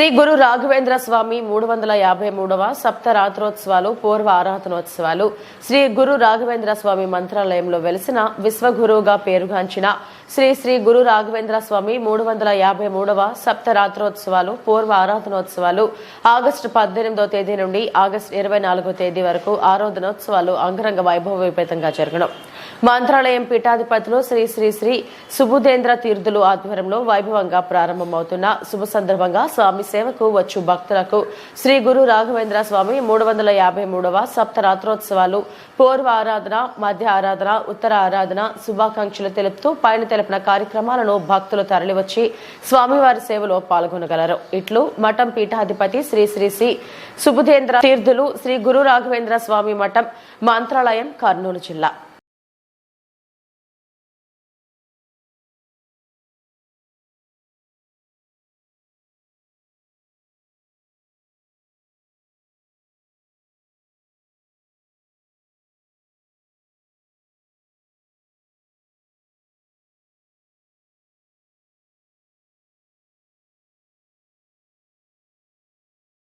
శ్రీ గురు రాఘవేంద్ర స్వామి మూడు వందల యాభై మూడవ సప్త రాత్రోత్సవాలు పూర్వ ఆరాధనోత్సవాలు. శ్రీ గురు రాఘవేంద్ర స్వామి మంత్రాలయంలో వెలిసిన విశ్వగురువుగా పేరుగాంచిన శ్రీ శ్రీ గురు రాఘవేంద్ర స్వామి మూడు వందల యాభై మూడవ సప్త రాత్రోత్సవాలు పూర్వ ఆరాధనోత్సవాలు. ఆగస్టు పద్దెనిమిదో తేదీ నుండి ఆగస్టు ఇరవై నాలుగో తేదీ వరకు ఆరాధనోత్సవాలు అంగరంగ వైభవోపేతంగా జరగడం. మంత్రాలయం పీఠాధిపతులు శ్రీ శ్రీ శ్రీ సుబుధేంద్ర తీర్థులు ఆధ్వర్యంలో వైభవంగా ప్రారంభమవుతున్న శుభ సందర్భంగా స్వామి సేవకు వచ్చు భక్తులకు శ్రీ గురు రాఘవేంద్ర స్వామి మూడు వందల యాభై మూడవ సప్తరాత్రోత్సవాలు పూర్వ ఆరాధన మధ్య ఆరాధన ఉత్తర ఆరాధన శుభాకాంక్షలు తెలుపుతూ పైన తెలిపిన కార్యక్రమాలను భక్తులు తరలివచ్చి స్వామివారి సేవలో పాల్గొనగలరు. ఇట్లు మఠం పీఠాధిపతి శ్రీ శ్రీ శ్రీ సుబుధేంద్ర తీర్థులు శ్రీ గురు రాఘవేంద్ర స్వామి మఠం మంత్రాలయం కర్నూలు జిల్లా.